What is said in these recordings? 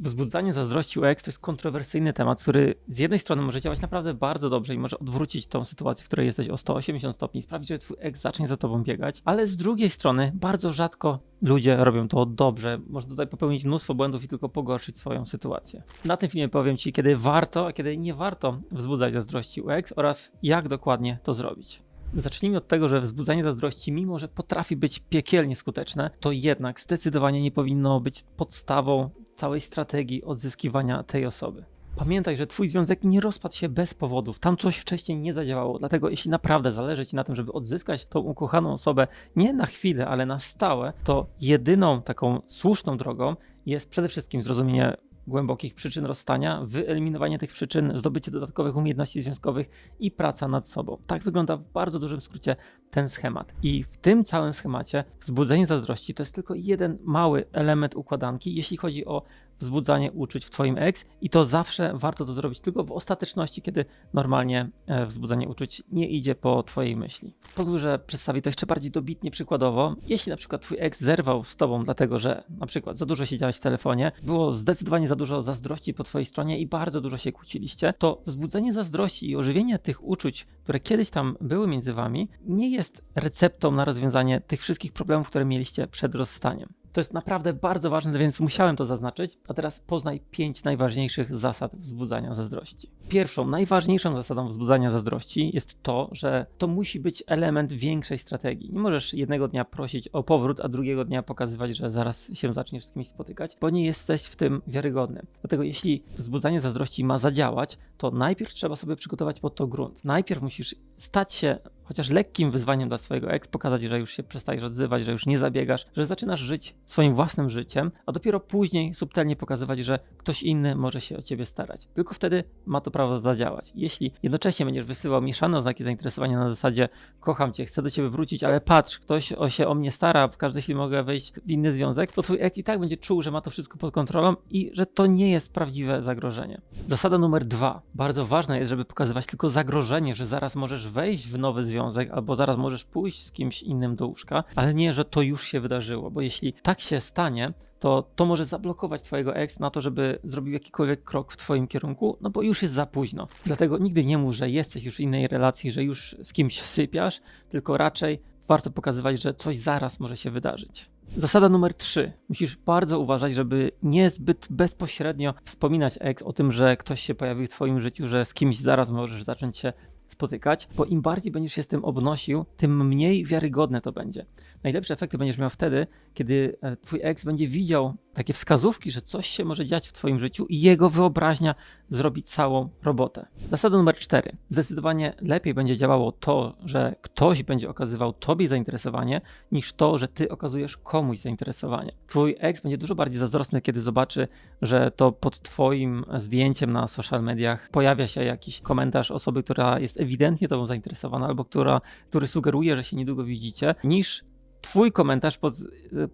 Wzbudzanie zazdrości u ex to jest kontrowersyjny temat, który z jednej strony może działać naprawdę bardzo dobrze i może odwrócić tą sytuację, w której jesteś o 180 stopni, sprawić, że twój ex zacznie za tobą biegać, ale z drugiej strony bardzo rzadko ludzie robią to dobrze. Można tutaj popełnić mnóstwo błędów i tylko pogorszyć swoją sytuację. Na tym filmie powiem ci, kiedy warto, a kiedy nie warto wzbudzać zazdrości u ex oraz jak dokładnie to zrobić. Zacznijmy od tego, że wzbudzanie zazdrości, mimo że potrafi być piekielnie skuteczne, to jednak zdecydowanie nie powinno być podstawą całej strategii odzyskiwania tej osoby. Pamiętaj, że twój związek nie rozpadł się bez powodów. Tam coś wcześniej nie zadziałało. Dlatego, jeśli naprawdę zależy ci na tym, żeby odzyskać tą ukochaną osobę nie na chwilę, ale na stałe, to jedyną taką słuszną drogą jest przede wszystkim zrozumienie głębokich przyczyn rozstania, wyeliminowanie tych przyczyn, zdobycie dodatkowych umiejętności związkowych i praca nad sobą. Tak wygląda w bardzo dużym skrócie ten schemat. I w tym całym schemacie wzbudzenie zazdrości to jest tylko jeden mały element układanki, jeśli chodzi o wzbudzanie uczuć w twoim ex i to zawsze warto to zrobić tylko w ostateczności, kiedy normalnie e, wzbudzanie uczuć nie idzie po twojej myśli. Pozwól, że przedstawię to jeszcze bardziej dobitnie przykładowo. Jeśli na przykład twój ex zerwał z tobą dlatego, że na przykład za dużo siedziałeś w telefonie, było zdecydowanie za dużo zazdrości po twojej stronie i bardzo dużo się kłóciliście, to wzbudzenie zazdrości i ożywienie tych uczuć, które kiedyś tam były między wami, nie jest receptą na rozwiązanie tych wszystkich problemów, które mieliście przed rozstaniem. To jest naprawdę bardzo ważne, więc musiałem to zaznaczyć. A teraz poznaj pięć najważniejszych zasad wzbudzania zazdrości. Pierwszą, najważniejszą zasadą wzbudzania zazdrości jest to, że to musi być element większej strategii. Nie możesz jednego dnia prosić o powrót, a drugiego dnia pokazywać, że zaraz się zaczniesz z kimś spotykać, bo nie jesteś w tym wiarygodny. Dlatego jeśli wzbudzanie zazdrości ma zadziałać, to najpierw trzeba sobie przygotować pod to grunt. Najpierw musisz stać się chociaż lekkim wyzwaniem dla swojego ex, pokazać, że już się przestajesz odzywać, że już nie zabiegasz, że zaczynasz żyć swoim własnym życiem, a dopiero później subtelnie pokazywać, że ktoś inny może się o ciebie starać. Tylko wtedy ma to prawo zadziałać. Jeśli jednocześnie będziesz wysyłał mieszane oznaki zainteresowania na zasadzie kocham cię, chcę do ciebie wrócić, ale patrz, ktoś o się o mnie stara, w każdej chwili mogę wejść w inny związek, to twój ex i tak będzie czuł, że ma to wszystko pod kontrolą i że to nie jest prawdziwe zagrożenie. Zasada numer dwa. Bardzo ważne jest, żeby pokazywać tylko zagrożenie, że zaraz możesz wejść w nowy związek, albo zaraz możesz pójść z kimś innym do łóżka, ale nie, że to już się wydarzyło, bo jeśli tak się stanie, to to może zablokować twojego ex na to, żeby zrobił jakikolwiek krok w twoim kierunku, no bo już jest za późno. Dlatego nigdy nie mów, że jesteś już w innej relacji, że już z kimś sypiasz, tylko raczej warto pokazywać, że coś zaraz może się wydarzyć. Zasada numer 3. Musisz bardzo uważać, żeby niezbyt bezpośrednio wspominać ex o tym, że ktoś się pojawił w twoim życiu, że z kimś zaraz możesz zacząć się spotykać, bo im bardziej będziesz się z tym obnosił, tym mniej wiarygodne to będzie. Najlepsze efekty będziesz miał wtedy, kiedy e, twój ex będzie widział takie wskazówki, że coś się może dziać w twoim życiu i jego wyobraźnia zrobi całą robotę. Zasada numer 4. Zdecydowanie lepiej będzie działało to, że ktoś będzie okazywał tobie zainteresowanie, niż to, że ty okazujesz komuś zainteresowanie. Twój ex będzie dużo bardziej zazdrosny, kiedy zobaczy, że to pod twoim zdjęciem na social mediach pojawia się jakiś komentarz osoby, która jest ewidentnie tobą zainteresowana albo która, który sugeruje, że się niedługo widzicie, niż Twój komentarz pod,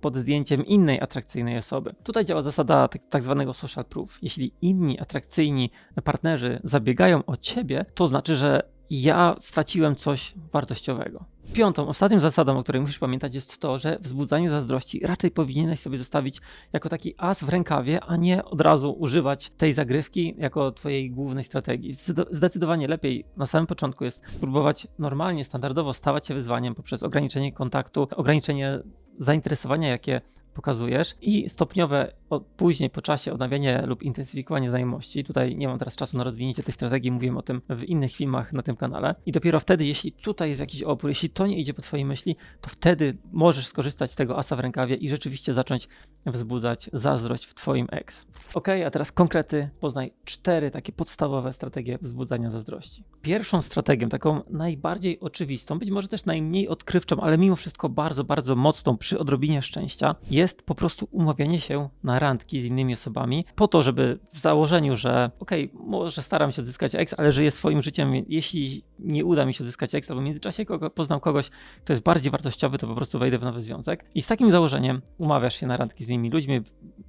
pod zdjęciem innej atrakcyjnej osoby. Tutaj działa zasada tak, tak zwanego social proof. Jeśli inni atrakcyjni partnerzy zabiegają o ciebie, to znaczy, że ja straciłem coś wartościowego. Piątą, ostatnią zasadą, o której musisz pamiętać, jest to, że wzbudzanie zazdrości raczej powinieneś sobie zostawić jako taki as w rękawie, a nie od razu używać tej zagrywki jako twojej głównej strategii. Zdecydowanie lepiej na samym początku jest spróbować normalnie, standardowo stawać się wyzwaniem poprzez ograniczenie kontaktu, ograniczenie zainteresowania, jakie pokazujesz i stopniowe później po czasie odnawianie lub intensyfikowanie znajomości. Tutaj nie mam teraz czasu na rozwinięcie tej strategii, mówiłem o tym w innych filmach na tym kanale. I dopiero wtedy, jeśli tutaj jest jakiś opór, jeśli to nie idzie po twojej myśli, to wtedy możesz skorzystać z tego asa w rękawie i rzeczywiście zacząć wzbudzać zazdrość w twoim ex. Ok, a teraz konkrety. Poznaj cztery takie podstawowe strategie wzbudzania zazdrości. Pierwszą strategią, taką najbardziej oczywistą, być może też najmniej odkrywczą, ale mimo wszystko bardzo, bardzo mocną przy odrobinie szczęścia, jest po prostu umawianie się na randki z innymi osobami, po to, żeby w założeniu, że okej, okay, może staram się odzyskać ex, ale żyję swoim życiem, jeśli nie uda mi się odzyskać ex, albo w międzyczasie kogo, poznam kogoś, kto jest bardziej wartościowy, to po prostu wejdę w nowy związek. I z takim założeniem umawiasz się na randki z innymi ludźmi,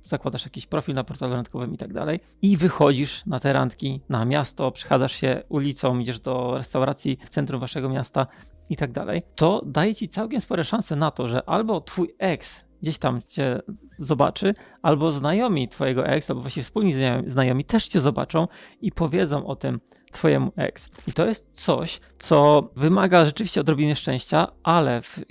zakładasz jakiś profil na portalu randkowym i tak dalej i wychodzisz na te randki, na miasto, przechadzasz się ulicą, idziesz do restauracji w centrum waszego miasta i tak dalej, to daje ci całkiem spore szanse na to, że albo twój ex gdzieś tam cię zobaczy, albo znajomi twojego ex, albo właśnie wspólni znajomi, też cię zobaczą i powiedzą o tym twojemu ex. I to jest coś, co wymaga rzeczywiście odrobiny szczęścia, ale w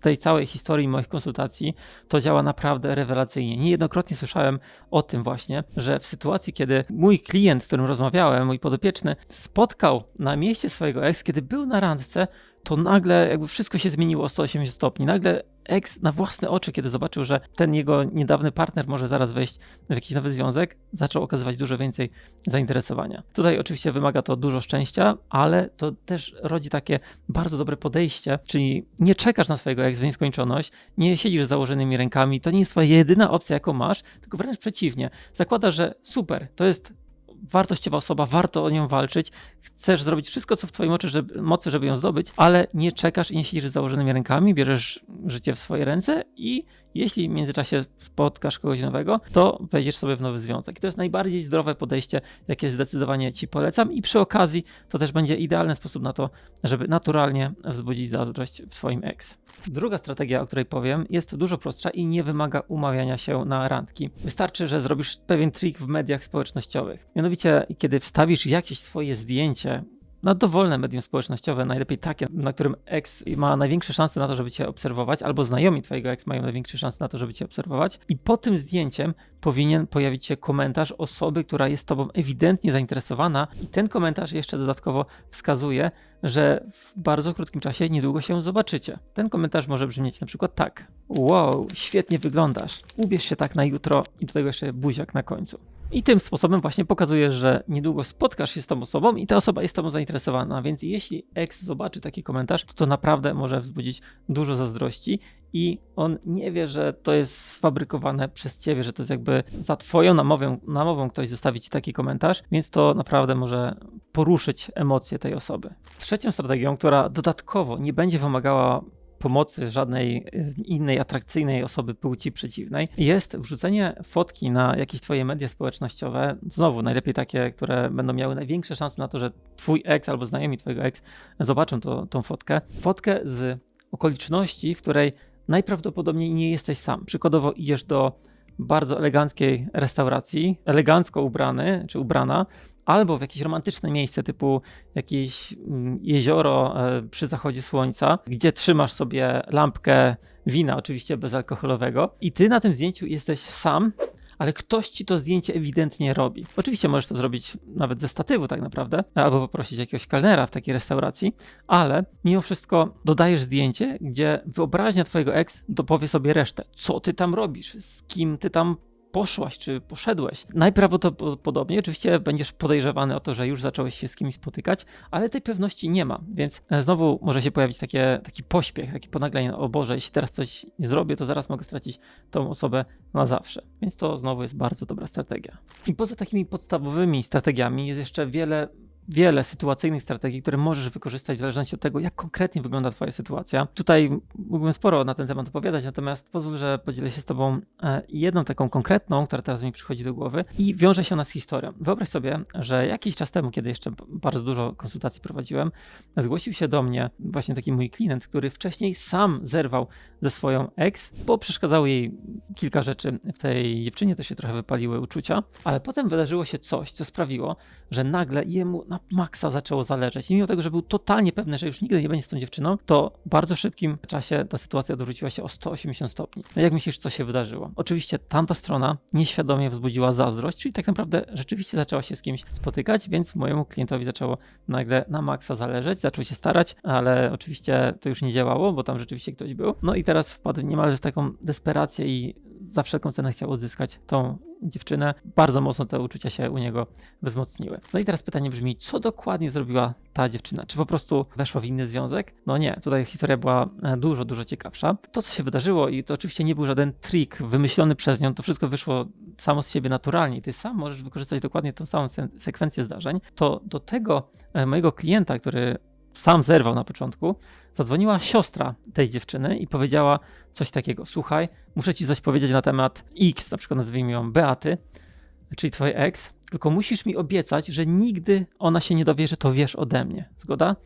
tej całej historii moich konsultacji to działa naprawdę rewelacyjnie. Niejednokrotnie słyszałem o tym właśnie, że w sytuacji, kiedy mój klient, z którym rozmawiałem, mój podopieczny, spotkał na mieście swojego ex, kiedy był na randce, to nagle jakby wszystko się zmieniło o 180 stopni. Nagle ex na własne oczy, kiedy zobaczył, że ten jego niedawny partner może zaraz wejść w jakiś nowy związek, zaczął okazywać dużo więcej zainteresowania. Tutaj oczywiście wymaga to dużo szczęścia, ale to też rodzi takie bardzo dobre podejście, czyli nie czekasz na swojego ex w nieskończoność, nie siedzisz z założonymi rękami, to nie jest twoja jedyna opcja, jaką masz, tylko wręcz przeciwnie. Zakładasz, że super, to jest wartościowa osoba, warto o nią walczyć, chcesz zrobić wszystko, co w twoim mocy żeby, mocy, żeby ją zdobyć, ale nie czekasz i nie siedzisz z założonymi rękami, bierzesz życie w swoje ręce i jeśli w międzyczasie spotkasz kogoś nowego, to wejdziesz sobie w nowy związek. I to jest najbardziej zdrowe podejście, jakie zdecydowanie ci polecam i przy okazji to też będzie idealny sposób na to, żeby naturalnie wzbudzić zazdrość w twoim ex. Druga strategia, o której powiem, jest dużo prostsza i nie wymaga umawiania się na randki. Wystarczy, że zrobisz pewien trik w mediach społecznościowych. Mianowicie, kiedy wstawisz jakieś swoje zdjęcie, na dowolne medium społecznościowe, najlepiej takie, na którym ex ma największe szanse na to, żeby cię obserwować, albo znajomi twojego ex mają największe szanse na to, żeby cię obserwować. I po tym zdjęciem powinien pojawić się komentarz osoby, która jest tobą ewidentnie zainteresowana, i ten komentarz jeszcze dodatkowo wskazuje, że w bardzo krótkim czasie niedługo się zobaczycie. Ten komentarz może brzmieć na przykład tak: Wow, świetnie wyglądasz. Ubierz się tak na jutro i do tego jeszcze buziak na końcu. I tym sposobem właśnie pokazujesz, że niedługo spotkasz się z tą osobą i ta osoba jest tobą zainteresowana, więc jeśli ex zobaczy taki komentarz, to to naprawdę może wzbudzić dużo zazdrości i on nie wie, że to jest sfabrykowane przez ciebie, że to jest jakby za twoją namową, namową ktoś zostawi ci taki komentarz, więc to naprawdę może poruszyć emocje tej osoby. Trzecią strategią, która dodatkowo nie będzie wymagała pomocy żadnej y, innej atrakcyjnej osoby płci przeciwnej, jest wrzucenie fotki na jakieś twoje media społecznościowe, znowu najlepiej takie, które będą miały największe szanse na to, że twój ex albo znajomi twojego ex zobaczą to, tą fotkę. Fotkę z okoliczności, w której najprawdopodobniej nie jesteś sam. Przykładowo idziesz do bardzo eleganckiej restauracji, elegancko ubrany czy ubrana, albo w jakieś romantyczne miejsce typu jakieś mm, jezioro e, przy zachodzie słońca, gdzie trzymasz sobie lampkę wina, oczywiście bezalkoholowego, i ty na tym zdjęciu jesteś sam, ale ktoś ci to zdjęcie ewidentnie robi. Oczywiście możesz to zrobić nawet ze statywu tak naprawdę, albo poprosić jakiegoś kelnera w takiej restauracji, ale mimo wszystko dodajesz zdjęcie, gdzie wyobraźnia twojego ex dopowie sobie resztę. Co ty tam robisz? Z kim ty tam poszłaś, czy poszedłeś. Najprawdopodobniej oczywiście będziesz podejrzewany o to, że już zacząłeś się z kimś spotykać, ale tej pewności nie ma, więc znowu może się pojawić takie, taki pośpiech, takie ponaglenie, o Boże, jeśli teraz coś nie zrobię, to zaraz mogę stracić tą osobę na zawsze. Więc to znowu jest bardzo dobra strategia. I poza takimi podstawowymi strategiami jest jeszcze wiele wiele sytuacyjnych strategii, które możesz wykorzystać w zależności od tego, jak konkretnie wygląda Twoja sytuacja. Tutaj mógłbym sporo na ten temat opowiadać, natomiast pozwól, że podzielę się z Tobą e, jedną taką konkretną, która teraz mi przychodzi do głowy i wiąże się ona z historią. Wyobraź sobie, że jakiś czas temu, kiedy jeszcze bardzo dużo konsultacji prowadziłem, zgłosił się do mnie właśnie taki mój klient, który wcześniej sam zerwał ze swoją ex, bo przeszkadzało jej kilka rzeczy w tej dziewczynie, to się trochę wypaliły uczucia, ale potem wydarzyło się coś, co sprawiło, że nagle jemu na maksa zaczęło zależeć. I mimo tego, że był totalnie pewny, że już nigdy nie będzie z tą dziewczyną, to w bardzo szybkim czasie ta sytuacja odwróciła się o 180 stopni. No jak myślisz, co się wydarzyło? Oczywiście tamta strona nieświadomie wzbudziła zazdrość, czyli tak naprawdę rzeczywiście zaczęła się z kimś spotykać, więc mojemu klientowi zaczęło nagle na maksa zależeć, zaczął się starać, ale oczywiście to już nie działało, bo tam rzeczywiście ktoś był. No i teraz wpadł niemalże w taką desperację i za wszelką cenę chciał odzyskać tą dziewczynę. Bardzo mocno te uczucia się u niego wzmocniły. No i teraz pytanie brzmi, co dokładnie zrobiła ta dziewczyna? Czy po prostu weszła w inny związek? No nie, tutaj historia była e, dużo, dużo ciekawsza. To, co się wydarzyło i to oczywiście nie był żaden trik wymyślony przez nią, to wszystko wyszło samo z siebie naturalnie ty sam możesz wykorzystać dokładnie tą samą sekwencję zdarzeń, to do tego e, mojego klienta, który sam zerwał na początku, zadzwoniła siostra tej dziewczyny i powiedziała coś takiego: Słuchaj, muszę ci coś powiedzieć na temat X, na przykład nazwijmy ją Beaty, czyli twojej ex, tylko musisz mi obiecać, że nigdy ona się nie dowie, że to wiesz ode mnie. Zgoda?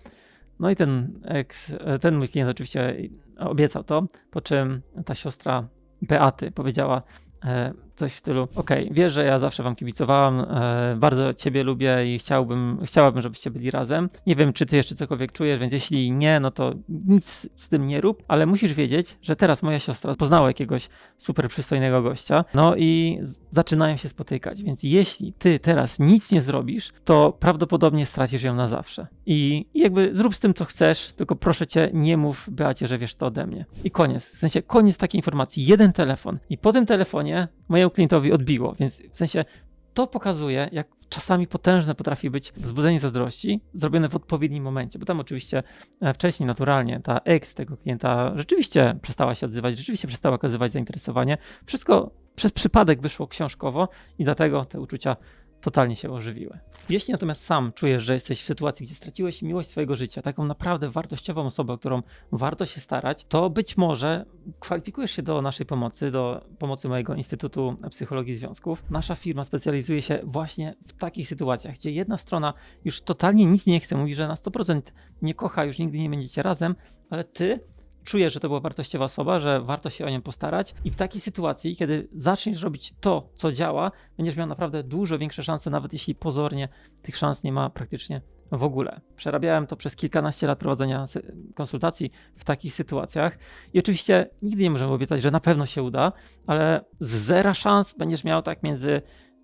No i ten ex, ten mój klient oczywiście obiecał to, po czym ta siostra Beaty. Powiedziała e, coś w stylu, okej, wiesz, że ja zawsze wam kibicowałam, e, bardzo ciebie lubię i chciałbym, chciałabym, żebyście byli razem. Nie wiem, czy ty jeszcze cokolwiek czujesz, więc jeśli nie, no to nic z tym nie rób, ale musisz wiedzieć, że teraz moja siostra poznała jakiegoś super przystojnego gościa, no i zaczynają się spotykać, więc jeśli ty teraz nic nie zrobisz, to prawdopodobnie stracisz ją na zawsze. I, i jakby zrób z tym, co chcesz, tylko proszę cię, nie mów Beacie, że wiesz to ode mnie. I koniec, w sensie koniec takiej informacji, jeden telefon. I po tym telefonie klientowi odbiło, więc w sensie to pokazuje, jak czasami potężne potrafi być wzbudzenie zazdrości zrobione w odpowiednim momencie, bo tam oczywiście e, wcześniej naturalnie ta ex tego klienta rzeczywiście przestała się odzywać, rzeczywiście przestała okazywać zainteresowanie. Wszystko przez przypadek wyszło książkowo i dlatego te uczucia totalnie się ożywiły. Jeśli natomiast sam czujesz, że jesteś w sytuacji, gdzie straciłeś miłość swojego życia, taką naprawdę wartościową osobę, o którą warto się starać, to być może kwalifikujesz się do naszej pomocy, do pomocy mojego Instytutu Psychologii Związków. Nasza firma specjalizuje się właśnie w takich sytuacjach, gdzie jedna strona już totalnie nic nie chce, mówi, że na 100% nie kocha, już nigdy nie będziecie razem, ale ty czujesz, że to była wartościowa osoba, że warto się o nią postarać i w takiej sytuacji, kiedy zaczniesz robić to, co działa, będziesz miał naprawdę dużo większe szanse, nawet jeśli pozornie tych szans nie ma praktycznie w ogóle. Przerabiałem to przez kilkanaście lat prowadzenia konsultacji w takich sytuacjach i oczywiście nigdy nie możemy obiecać, że na pewno się uda, ale z zera szans będziesz miał tak między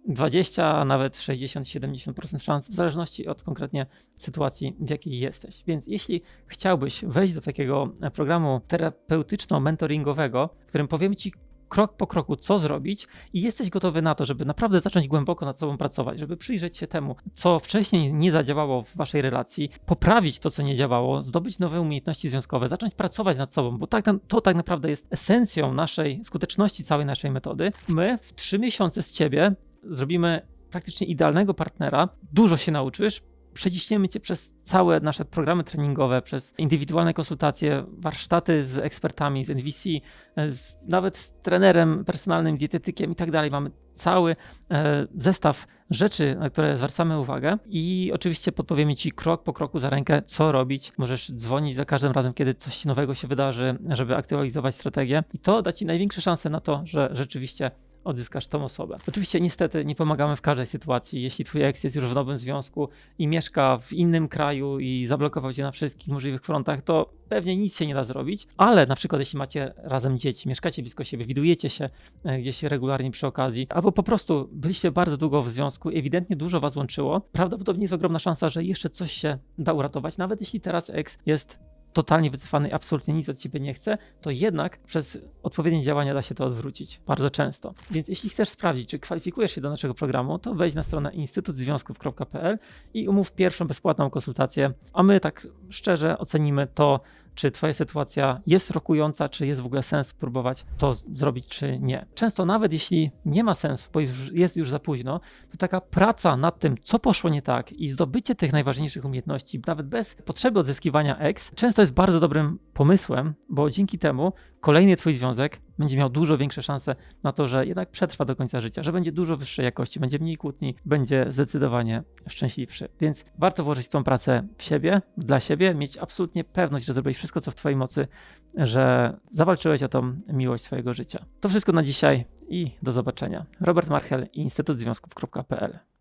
20, a nawet 60-70% szans, w zależności od konkretnie sytuacji, w jakiej jesteś. Więc jeśli chciałbyś wejść do takiego programu terapeutyczno-mentoringowego, w którym powiemy Ci krok po kroku, co zrobić, i jesteś gotowy na to, żeby naprawdę zacząć głęboko nad sobą pracować, żeby przyjrzeć się temu, co wcześniej nie zadziałało w Waszej relacji, poprawić to, co nie działało, zdobyć nowe umiejętności związkowe, zacząć pracować nad sobą, bo tak, to tak naprawdę jest esencją naszej skuteczności całej naszej metody. My w trzy miesiące z Ciebie zrobimy praktycznie idealnego partnera, dużo się nauczysz, przeciśniemy cię przez całe nasze programy treningowe, przez indywidualne konsultacje, warsztaty z ekspertami, z NVC, z, nawet z trenerem personalnym, dietetykiem i tak dalej. Mamy cały e, zestaw rzeczy, na które zwracamy uwagę i oczywiście podpowiemy ci krok po kroku za rękę, co robić. Możesz dzwonić za każdym razem, kiedy coś nowego się wydarzy, żeby aktualizować strategię i to da ci największe szanse na to, że rzeczywiście odzyskasz tą osobę. Oczywiście niestety nie pomagamy w każdej sytuacji. Jeśli twój ex jest już w nowym związku i mieszka w innym kraju i zablokował cię na wszystkich możliwych frontach, to pewnie nic się nie da zrobić, ale na przykład jeśli macie razem dzieci, mieszkacie blisko siebie, widujecie się e, gdzieś regularnie przy okazji, albo po prostu byliście bardzo długo w związku i ewidentnie dużo was łączyło, prawdopodobnie jest ogromna szansa, że jeszcze coś się da uratować, nawet jeśli teraz ex jest totalnie wycofany i absolutnie nic od ciebie nie chce, to jednak przez odpowiednie działania da się to odwrócić bardzo często. Więc jeśli chcesz sprawdzić, czy kwalifikujesz się do naszego programu, to wejdź na stronę instytutzwiązków.pl i umów pierwszą bezpłatną konsultację, a my tak szczerze ocenimy to, czy twoja sytuacja jest rokująca, czy jest w ogóle sens próbować to zrobić, czy nie. Często nawet jeśli nie ma sensu, bo już, jest już za późno, to taka praca nad tym, co poszło nie tak i zdobycie tych najważniejszych umiejętności, nawet bez potrzeby odzyskiwania ex, często jest bardzo dobrym pomysłem, bo dzięki temu kolejny twój związek będzie miał dużo większe szanse na to, że jednak przetrwa do końca życia, że będzie dużo wyższej jakości, będzie mniej kłótni, będzie zdecydowanie szczęśliwszy. Więc warto włożyć tą pracę w siebie, dla siebie, mieć absolutnie pewność, że zrobiłeś wszystko, co w twojej mocy, że zawalczyłeś o tą miłość swojego życia. To wszystko na dzisiaj i do zobaczenia. Robert Marchel Instytut Związków.pl